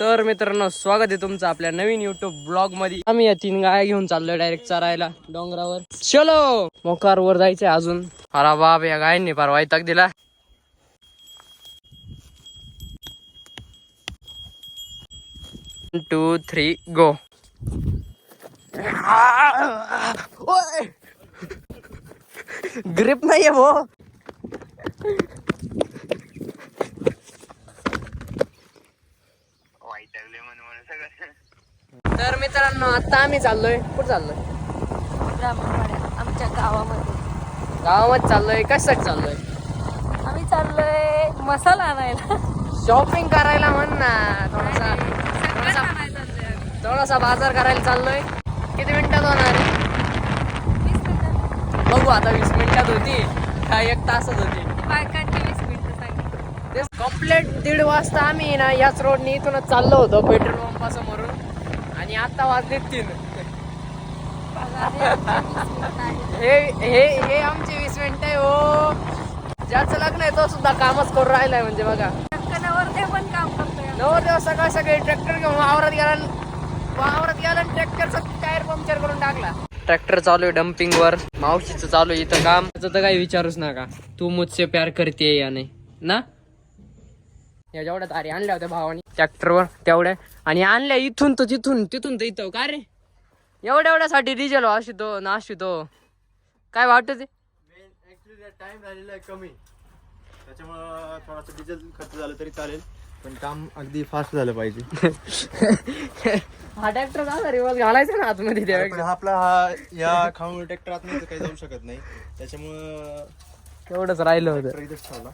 तर मित्रांनो स्वागत आहे तुमचं आपल्या नवीन युट्यूब ब्लॉगमध्ये. आम्ही या तीन गाया घेऊन चाललोय डायरेक्ट चरायला डोंगरावर. चलो! मोकार वर जायचंय अजून. अरे बाप या गायांनी फार वैताग दिला. टू थ्री गो ग्रिप नाहीये भो तर मित्रांनो आता आम्ही चाललोय. कुठं चाललोय? ब्राह्मणवाड्यात आमच्या गावामध्ये. गावामध्ये चाललोय. कशासाठी चाललोय? आम्ही चाललोय मसाला आणायला. शॉपिंग करायला म्हण ना थोडासा सगळंच आणायला चाललोय आम्ही. थोडासा बाजार करायला चाललोय. किती मिनिटात होणार आहे? वीस मिनिटं. बघू आता वीस मिनिटात होती. काय एक तासच होती. बायकांची वीस मिनिटं सांगितलं. तेच कंप्लीट दीड वाजता आम्ही ना याच रोडनी इथूनच चाललो होतो पेट्रोल पंपासमोरून आणि आता वाजले तीन. हे हे हे आमचे वीस मिनिट आहे हो. ज्याचं लग्न आहे तो सुद्धा कामच करून राहिलाय म्हणजे बघा. ते पण काम करतोय. सकाळ सकाळी ट्रॅक्टर घेऊन वावरात गेला वावरात गेला आणि ट्रॅक्टरचा टायर पंक्चर करून टाकला. ट्रॅक्टर चालू आहे डम्पिंग वर. मावशीचं चालू आहे इथं काम. त्याचं तर काही विचारूच नका. तू मुझसे प्यार करते या नाही. ना? या जेवढ्या तारी आणल्या होत्या भावानी ट्रॅक्टरवर तेवढ्या. आणि आणल्या इथून तर तिथून तिथून तर इथं का रे? एवढ्या एवढ्यासाठी डिझेल अशी तो नाशी तो काय वाटत ते? ऍक्च्युली टाइम राहिलेला आहे कमी. त्याच्यामुळं थोडासा डिझेल खर्च झालं तरी चालेल. पण काम अगदी फास्ट झालं पाहिजे. हा ट्रॅक्टर झाला रिवर्स घालायचा ना आतमध्ये पण त्यावेळेस आपला हा या खाऊन ट्रॅक्टर आत काही जाऊ शकत नाही. त्याच्यामुळं तेवढंच राहिलं होतं. ट्रॅक्टर इथंच ठेवला.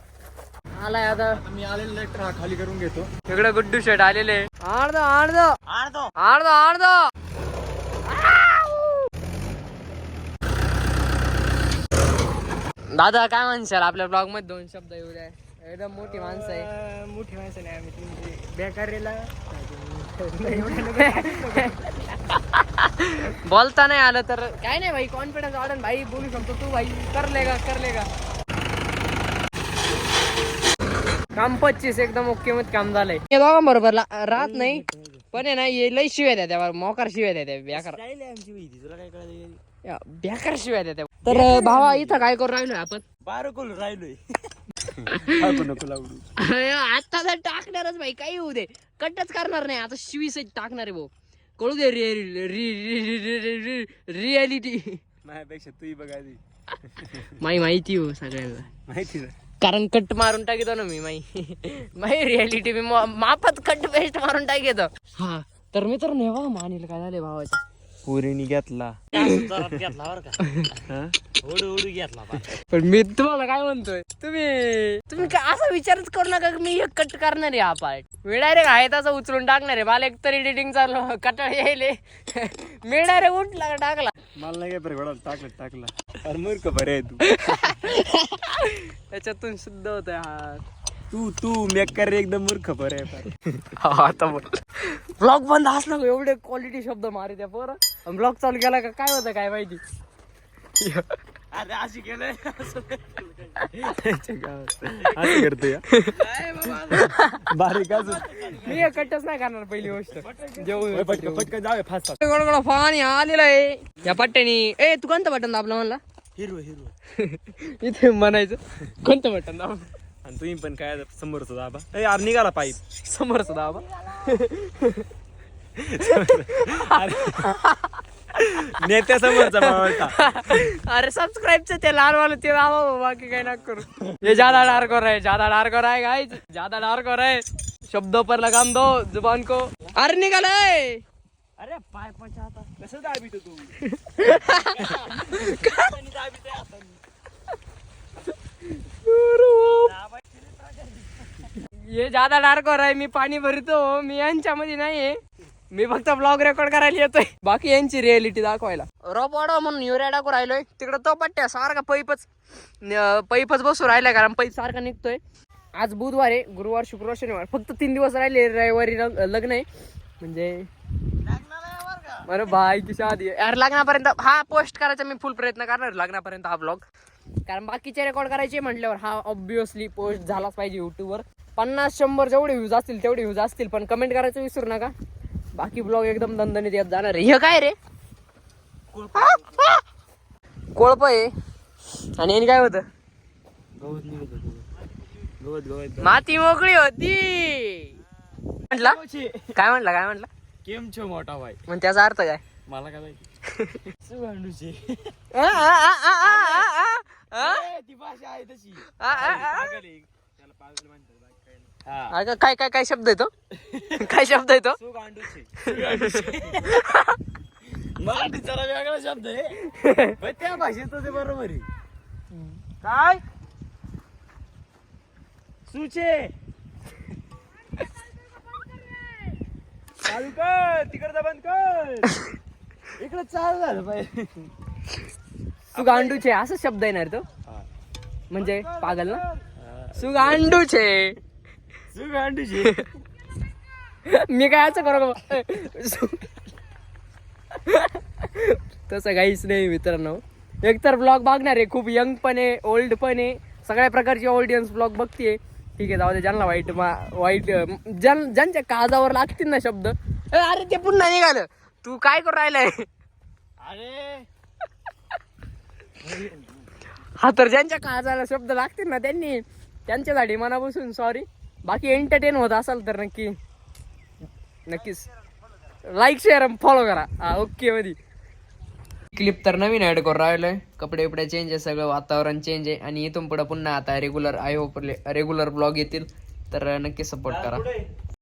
आलाय आता. मी आलेला ट्रॅक्टर हा खाली करून घेतो. इकडे गुड्डू शेट आलेले. अर्ध अर्ध अर्ध अर्ध दादा काय म्हणशाल? आपल्या ब्लॉगमध्ये दोन शब्द येऊ द्या. एकदम मोठी माणसं आहे. मोठी माणसं नाही आम्ही तुमची. बेकारीला. बोलता नाही आलं तर. काय नाही भाई कॉन्फिडन्स वाढन भाई. बोलू शकतो तू भाई. करले का करले का? काम पच्चीस एकदम ओके मध्ये काम झालंय. हे दोघा बरोबर राहत नाही पण आहे ना हे लय शिव्या द्या त्यावर मोकार शिव्या द्या त्या बेकार राहिली या, बेकार शिवाय देते तर भावा इथं काय करू राहिलोय आपण? बारा कोल राहिलोय. नको नको लावू. आता तर टाकणारच भाई काही होऊ दे. कटच करणार नाही आता शिवीस टाकणार आहे भाऊ. कळू दे रियालिटी माझ्यापेक्षा तूही बघायची माही माहिती हो सगळ्यांना. माहिती ना कारण कट मारून टाकतो ना मी माही माई रियालिटी मी माफत मापात कट बेस्ट मारून टाकतो. हा तर मी तर नेवा मानीला काय झाले भावाच्या पुरीनी घेतला. घेतला बरं का? पण मी तुम्हाला काय म्हणतोय? तुम्ही तुम्ही काय असा विचारच करू नका की मी हे कट करणार आहे हा पार्ट मी डायरेक्ट आहे तसं उचलून टाकणार आहे. मला एकतर एडिटिंग चाललो कटाळ यायले. मी डायरेक्ट उठला का टाकला? मला नाही काय टाकलं टाकला. अरे मूर्ख बरे आहे तू. त्याच्यातून शुद्ध होत हा. तू तू मेकर एकदम मूर्ख बरं आहे आता बोल. ब्लॉग बंद असला एवढे क्वालिटी शब्द मारे त्या पोरं. ब्लॉग चालू केला का? काय होतं काय माहिती? अरे अशी केलंय. बारीक मी हे कटच नाही करणार पहिली गोष्ट. जेवू पटकन जाऊया फास्ट गडगड पाणी आलेलं आहे. या पट्ट्यानी. ए तू कोणतं बटन दाबलं म्हणला? हिरव हिरव इथे म्हणायचं कोणतं बटन दाब आणि तुम्ही पण काय समोरचा दाबा. ए यार निघाला पाईप. समोरचं दाबा. नेत्या समोरचा अरे सबस्क्राईबचं ते लाल वालं ते दाबा बाकी काही ना करू. ये ज्यादा डार्क हो रहा है ज्यादा डार्क हो रहा है गाइस ज्यादा डार्क हो रहा है शब्दों पर लगाम दो जुबान को अरे निकाले अरे पाय पचाता कसं दाबीतो तू हे ज्यादा डार्क वर आहे मी पाणी भरतो मी यांच्यामध्ये नाहीये. मी फक्त ब्लॉग रेकॉर्ड करायला येतोय. बाकी यांची रिअलिटी दाखवायला. रोप वाढव म्हणून युरिया टाकू राहिलोय. तिकडं तो पट्ट्या सारखा पैपच पैपच बसू राहिलाय कारण पैप सारखा निघतोय. आज बुधवार आहे गुरुवार शुक्रवार शनिवार. फक्त तीन दिवस राहिले रविवारी लग्न आहे. म्हणजे अरे भाई शादी आहे. यार लग्नापर्यंत हा पोस्ट करायचा मी फुल प्रयत्न करणार लग्नापर्यंत हा ब्लॉग कारण बाकीचे रेकॉर्ड करायचे म्हटल्यावर हा ऑब्विसली पोस्ट झालाच पाहिजे युट्यूबवर पन्नास शंभर जेवढे व्ह्यूज असतील तेवढे व्ह्यूज असतील पण कमेंट करायचं विसरू नका. बाकी ब्लॉग एकदम दणदणीत येत जाणार हे काय रे? कोळप. आहे. आणि याने काय होतं? माती मोकळी होती. म्हटला? काय म्हटला काय म्हटला? केम छो मोठा भाई. मग त्याचा अर्थ काय? मला काय माहिती? ती भाषा आहे तशी. त्याला पागल म्हणतात. अगं, काय काय काय शब्द येतो काय शब्द येतो मराठी जरा वेगळा शब्द आहे. पण त्या भाषेत ते बरोबर आहे. काय? सुचे. चालू कर तिकडचा बंद कर. इकडे चालू झालं पाहिजे. सुगांडूचे असं शब्द येणार तो? म्हणजे पागल ना? सुगांडूचे मी काय असं करू तसं काहीच नाही मित्रांनो. एकतर ब्लॉग बघणार आहे खूप यंग पण आहे ओल्ड पण आहे. सगळ्या प्रकारची ऑडियन्स ब्लॉग बघतीये. ठीक आहे जाऊ दे ज्यांना वाईट मा वाईट ज्यां ज्यांच्या काळजावर लागतील ना शब्द. अरे ते पुन्हा निघालं. तू काय करू राहिलाय? अरे. हा तर ज्यांच्या काळजाला शब्द लागतील ना त्यांनी त्यांच्यासाठी मनापासून सॉरी बाकी एंटरटेन होत असाल तर नक्की नक्कीच. लाईक शेअर फॉलो करा. हा ओके मध्ये क्लिप तर नवीन ऍड करून राहिलोय. कपडे बिपडे चेंज आहे सगळं वातावरण चेंज आहे. आणि इथून पुढे पुन्हा आता regular I hope regular blog येतील. तर नक्की सपोर्ट करा.